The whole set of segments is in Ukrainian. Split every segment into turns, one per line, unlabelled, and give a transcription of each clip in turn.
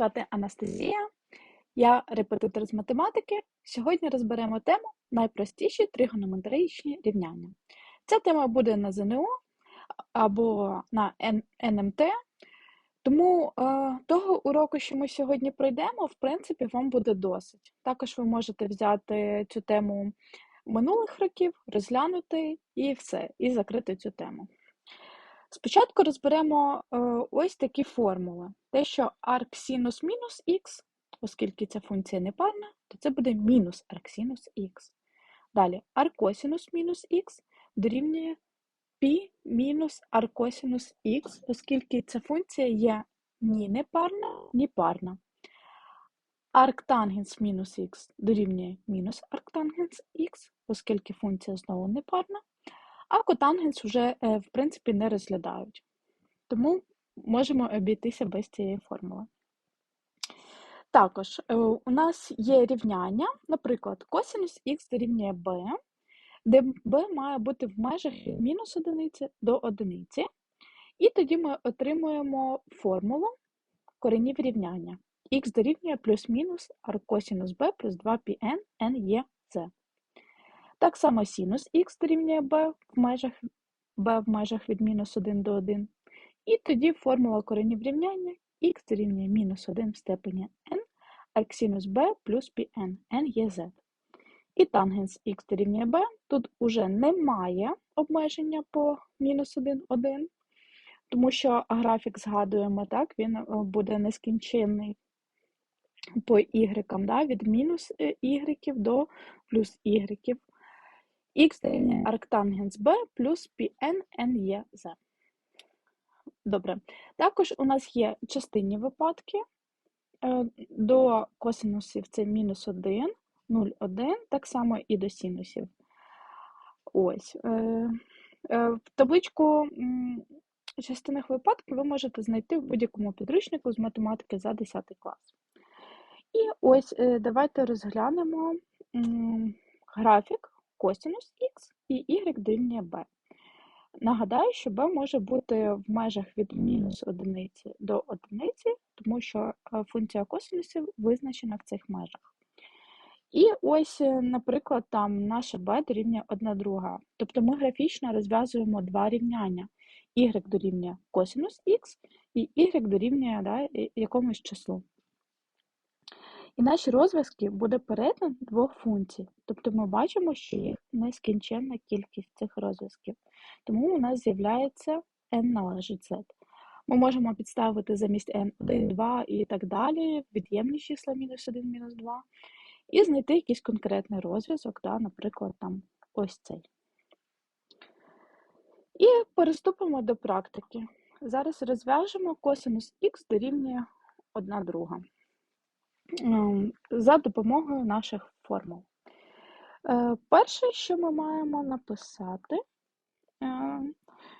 звати Анастасія, я репетитор з математики. Сьогодні розберемо тему найпростіші тригонометричні рівняння. Ця тема буде на ЗНО або на НМТ, тому е, того уроку, що ми сьогодні пройдемо, в принципі, вам буде досить. Також ви можете взяти цю тему минулих років, розглянути і все, і закрити цю тему. Спочатку розберемо е, ось такі формули. Те, що арксинус мінус х, оскільки ця функція непарна, то це буде мінус арксинус х. Далі аркосинус мінус х дорівнює π мінус аркосинус х, оскільки ця функція є ні непарна, ні парна. Арктангенс мінус х дорівнює мінус арктангенс х, оскільки функція знову непарна а котангенс вже, е, в принципі, не розглядають. Тому можемо обійтися без цієї формули. Також е, у нас є рівняння, наприклад, косинус х дорівнює b, де b має бути в межах від мінус одиниці до одиниці. І тоді ми отримуємо формулу коренів рівняння. х дорівнює плюс-мінус аркосинус b плюс 2πn n є z. Так само синус х дорівнює b в межах b в межах від мінус 1 до 1. І тоді формула коренів рівняння х дорівнює мінус 1 в степені n, арксинус b плюс πn, n є z. І тангенс х дорівнює b, тут уже немає обмеження по мінус 1, 1, тому що графік згадуємо, так, він е, буде нескінченний по y, да, від мінус y е, до плюс y. Дорівнює арктангенс b плюс є z. Добре. Також у нас є частинні випадки. Е, до косинусів це мінус 1, 0, 1, так само і до синусів. Ось. Е, е, в табличку частинних випадків ви можете знайти в будь-якому підручнику з математики за 10 клас. І ось давайте розглянемо графік косинус х і y дорівнює b. Нагадаю, що b може бути в межах від мінус одиниці до одиниці, тому що е, функція косинусів визначена в цих межах. І ось, е, наприклад, там наша b дорівнює 1 друга. Тобто ми графічно розв'язуємо два рівняння. y дорівнює косинус х і y дорівнює да, якомусь числу. І наші розв'язки буде перетин двох функцій. Тобто ми бачимо, що їх нескінченна кількість цих розв'язків. Тому у нас з'являється n належить z. Ми можемо підставити замість n 1, 2 і так далі, від'ємні числа мінус 1, мінус 2, і знайти якийсь конкретний розв'язок, да, наприклад, там ось цей. І переступимо до практики. Зараз розв'яжемо косинус х дорівнює 1 друга. Ем, за допомогою наших формул. Е, перше, що ми маємо написати, е,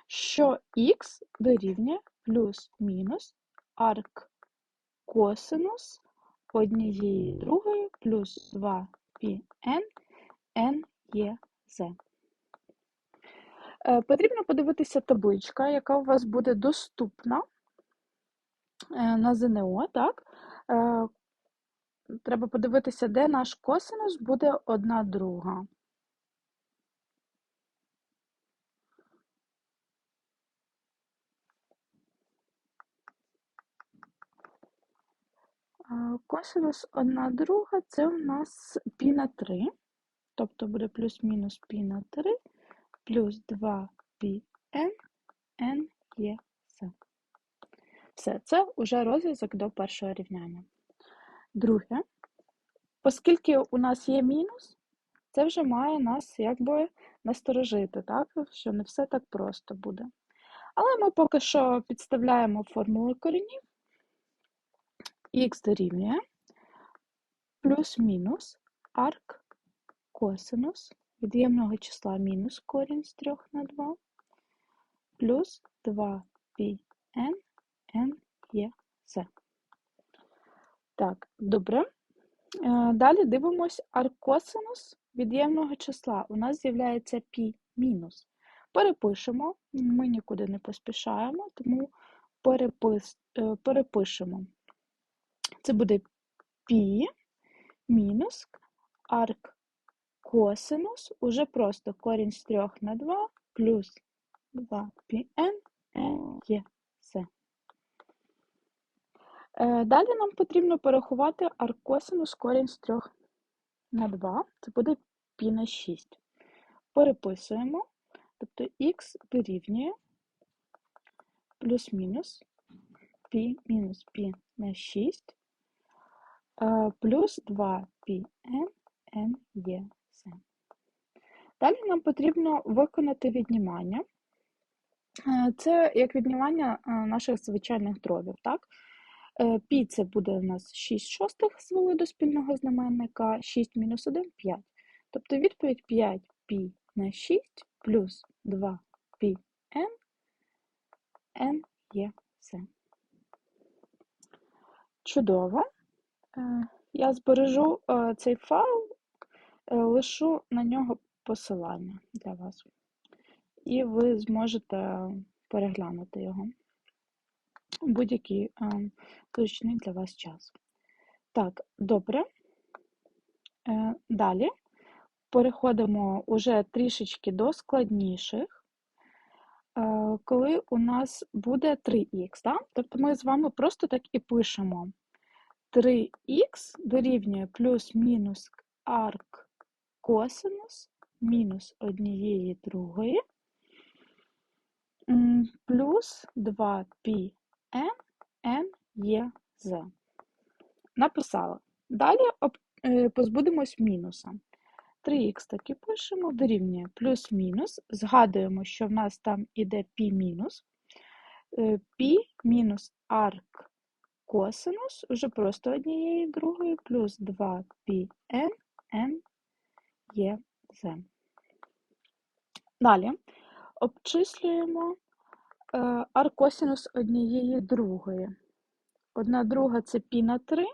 що х дорівнює плюс-мінус арк косинус однієї другої плюс 2 πn n є z. Е, потрібно подивитися табличка, яка у вас буде доступна на ЗНО, так? Треба подивитися, де наш косинус буде одна друга. Косинус одна друга це у нас пі на 3, тобто буде плюс-мінус пі на 3 плюс 2 пі n, n є С. Все, це вже розв'язок до першого рівняння. Друге, оскільки у нас є мінус, це вже має нас якби насторожити, так? що не все так просто буде. Але ми поки що підставляємо формулу коренів. Х дорівнює плюс-мінус арк косинус від'ємного числа мінус корінь з 3 на 2 плюс 2 πn n є С. Так, добре. Е, далі дивимось аркосинус від'ємного числа. У нас з'являється π мінус. Перепишемо, ми нікуди не поспішаємо, тому е, перепишемо Це буде пі мінус арк уже просто корінь з 3 на 2 плюс 2 πn є все. Е, Далі нам потрібно порахувати аркосинус корінь з 3 на 2, це буде π на 6. Переписуємо, тобто х дорівнює плюс-мінус π мінус π на 6 е, плюс 2 πn n є все. Далі нам потрібно виконати віднімання. Е, Це як віднімання е, наших звичайних дробів. так? Е, Пі це буде у нас 6 шостих звели до спільного знаменника, 6 мінус 1 – 5. Тобто відповідь 5 пі на 6 плюс 2 пі n, n є все. Чудово. Е, Я збережу е, цей файл, лишу на нього посилання для вас. І ви зможете переглянути його будь-який зручний для вас час. Так, добре. Е, Далі переходимо уже трішечки до складніших, е, коли у нас буде 3х. Да? Тобто ми з вами просто так і пишемо 3х дорівнює плюс-мінус арк косинус мінус однієї другої плюс 2 М, Н, Є, е, З. Написала. Далі е, позбудемось мінуса. 3х таки пишемо, дорівнює плюс-мінус. Згадуємо, що в нас там іде пі мінус. Е, пі мінус арк косинус, вже просто однієї другої, плюс 2 пі Н, Н, Є, З. Далі обчислюємо Е, аркосінус однієї другої. Одна друга це пі на 3.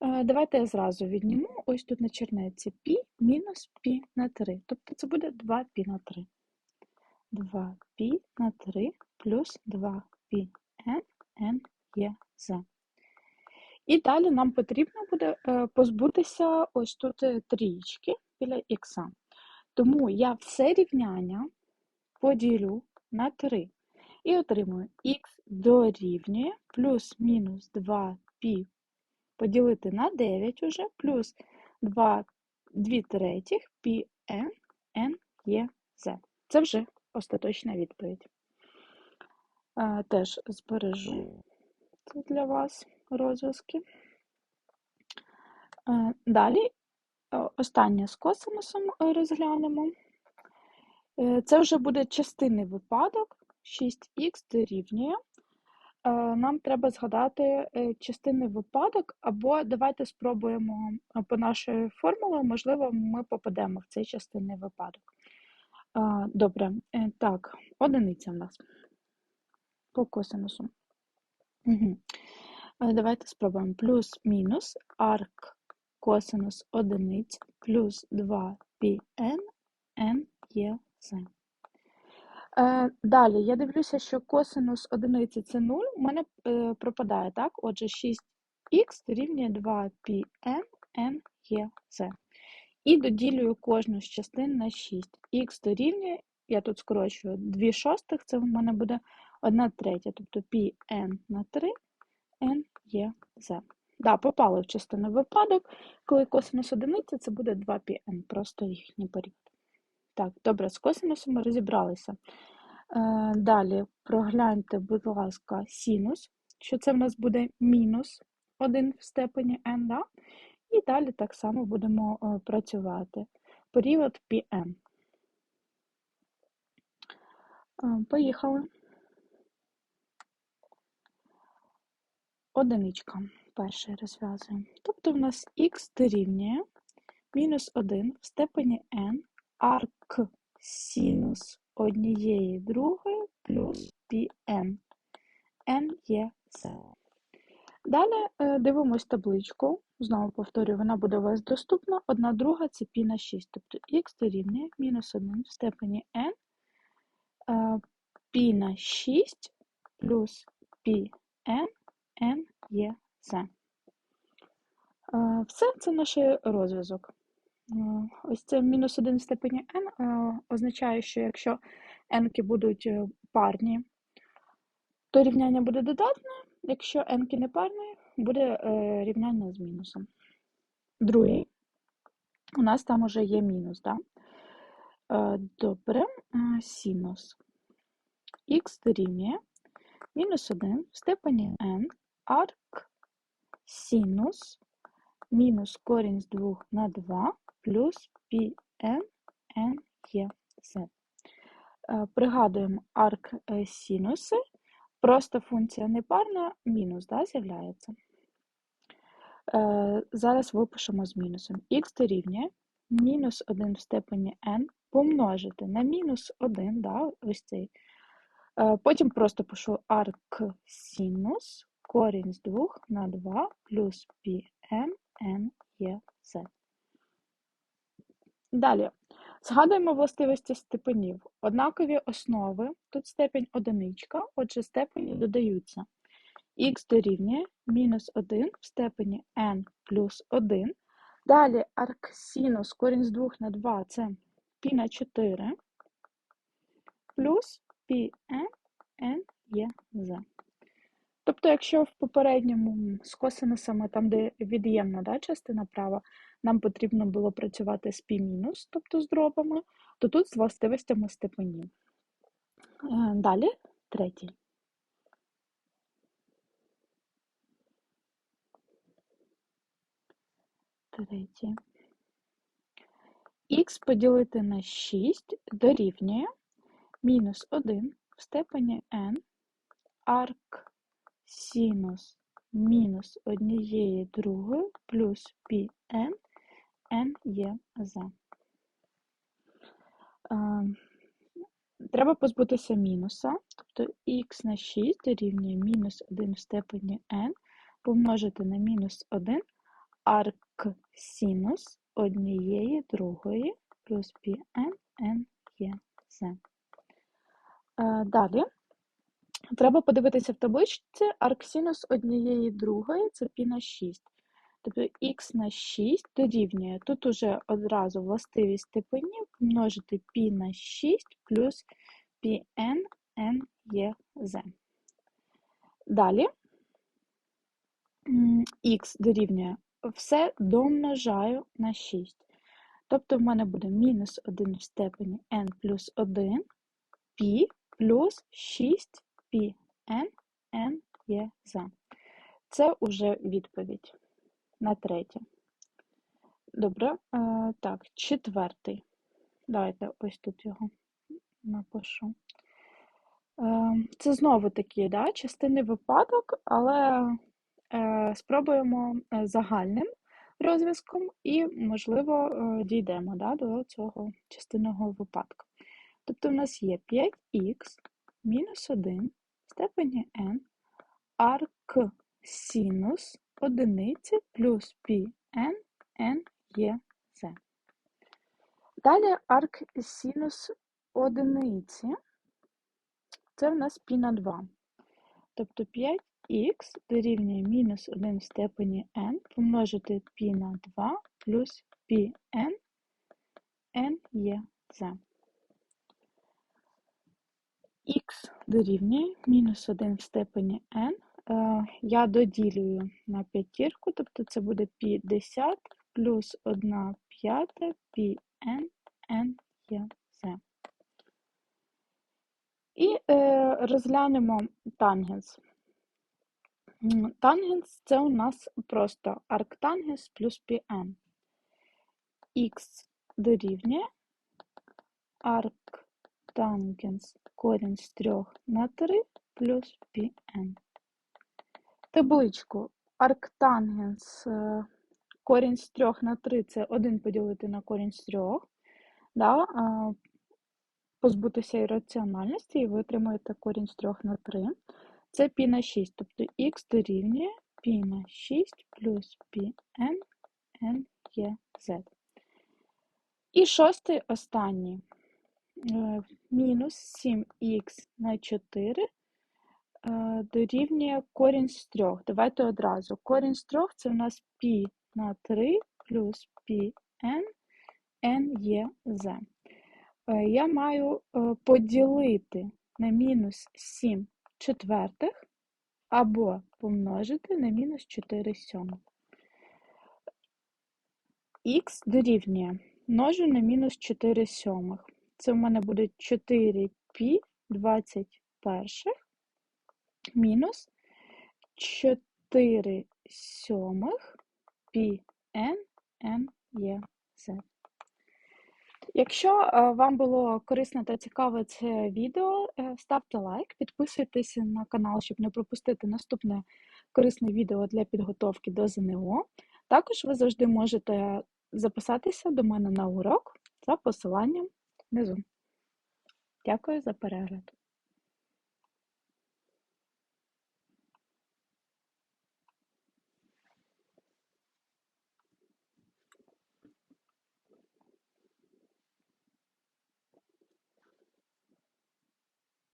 Е, давайте я зразу відніму ось тут на чернеці пі мінус пі на 3. Тобто це буде 2 пі на 3. 2 пі на 3 плюс 2 пі n, n є за. І далі нам потрібно буде е, позбутися ось тут трієчки біля х. Тому я все рівняння поділю на 3 і отримую х дорівнює плюс-мінус 2 π поділити на 9 уже, плюс 2, 2 третіх πn n є z. Це вже остаточна відповідь. Е, Теж збережу це для вас розв'язки. Е, Далі е, останнє з косинусом розглянемо. Це вже буде частинний випадок, 6х дорівнює. Е, Нам треба згадати е, частинний випадок, або давайте спробуємо е, по нашій формулі, можливо, ми попадемо в цей частинний випадок. Добре, так, одиниця в нас по косинусу. Угу. Давайте спробуємо. Плюс-мінус арк косинус одиниць плюс 2 πn n є z. Е, Далі я дивлюся, що косинус одиниці це 0, у мене е, пропадає, так? Отже, 6х дорівнює 2 πn n є z. І доділюю кожну з частин на 6. х дорівнює, я тут скорочую 2 шостих, це в мене буде 1 третя, тобто πn на 3 n є z. Да, попали в частинний випадок, коли косинус одиниці, це буде 2 πn, просто їхній період. Так, добре, з косинусом ми розібралися. Е, Далі прогляньте, будь ласка, синус, що це в нас буде мінус 1 в степені n, да? і далі так само будемо е, працювати. Період πn. Е, Поїхали. Одиничка. Перший розв'язуємо. Тобто в нас х дорівнює мінус 1 в степені n арк синус однієї другої плюс πn. n є це. Далі е, дивимось табличку. Знову повторюю, вона буде у вас доступна. Одна друга це π на 6. Тобто х дорівнює мінус 1 в степені n е, π на 6 плюс πn n є це. Е, Все, це наш розв'язок. Е, Ось це мінус 1 в степені n е, означає, що якщо n будуть е, парні, то рівняння буде додатне, якщо n не парні, буде е, рівняння з мінусом. Другий. У нас там вже є мінус, так? Да? Добре, синус х дорівнює мінус 1 в степені n арк синус мінус корінь з 2 на 2 плюс πn n є z. Пригадуємо арк е, просто функція непарна, мінус да, з'являється. Е, зараз випишемо з мінусом. х дорівнює мінус 1 в степені n помножити на мінус 1, да, ось цей. Е, потім просто пишу арк синус корінь з 2 на 2 плюс z. Далі. Згадуємо властивості степенів. Однакові основи, тут степень одиничка, отже, степені додаються. х дорівнює мінус 1 в степені n плюс 1. Далі арксинус корінь з 2 на 2 це π на 4 плюс πn n є z. Тобто, якщо в попередньому з косинусами, там, де від'ємна да, частина права, нам потрібно було працювати з π-, тобто з дробами, то тут з властивостями степенів. Е, далі третій. Третє. Х поділити на 6 дорівнює мінус 1 в степені n арк синус мінус однієї другої плюс πn n є за. Треба позбутися мінуса, тобто х на 6 дорівнює мінус 1 в степені n помножити на мінус 1 арк синус однієї другої плюс πn n є z. Далі треба подивитися в табличці арксинус однієї другої це π на 6. Тобто х на 6 дорівнює, тут уже одразу властивість степенів помножити π на 6 плюс πn n є z. Далі х дорівнює все домножаю на 6. Тобто в мене буде мінус 1 в степені n плюс 1 π плюс 6 πn n є за. Це вже відповідь на третє. Добре, е, так, четвертий. Давайте ось тут його напишу. Е, це знову такі да, частини випадок, але е, спробуємо загальним розв'язком і, можливо, дійдемо да, до цього частинного випадку. Тобто в нас є 5х мінус 1 в степені n арк синус одиниці плюс πn n є z. Далі арк синус одиниці, це в нас π на 2. Тобто 5х дорівнює мінус 1 в степені n помножити π на 2 плюс πn n є z. х дорівнює мінус 1 в степені n Е, Е, я доділюю на п'ятірку, тобто це буде 50 плюс 1 п'ята пі Н, Є, З. І е, розглянемо тангенс. Тангенс це у нас просто арктангенс плюс πn. Х дорівнює арктангенс корінь з 3 на 3 плюс πn табличку арктангенс е, корінь з 3 на 3 це 1 поділити на корінь з 3, да, позбутися ірраціональності і ви отримуєте корінь з 3 на 3. Це π на 6, тобто х дорівнює π на 6 плюс πn n є z. І шостий останній. Е, мінус 7х на 4 Е, дорівнює корінь з трьох. Давайте одразу. Корінь з трьох це у нас π на 3 плюс πn n є z. Е, Я маю е, поділити на мінус 7 четвертих або помножити на мінус 4 сьомих. Х дорівнює множу на мінус 4 сьомих. Це в мене буде 4 пі 21 мінус 4 сьомих пі n n є z. Якщо е, вам було корисно та цікаве це відео, е, ставте лайк, підписуйтесь на канал, щоб не пропустити наступне корисне відео для підготовки до ЗНО. Також ви завжди можете записатися до мене на урок за посиланням внизу. Дякую за перегляд.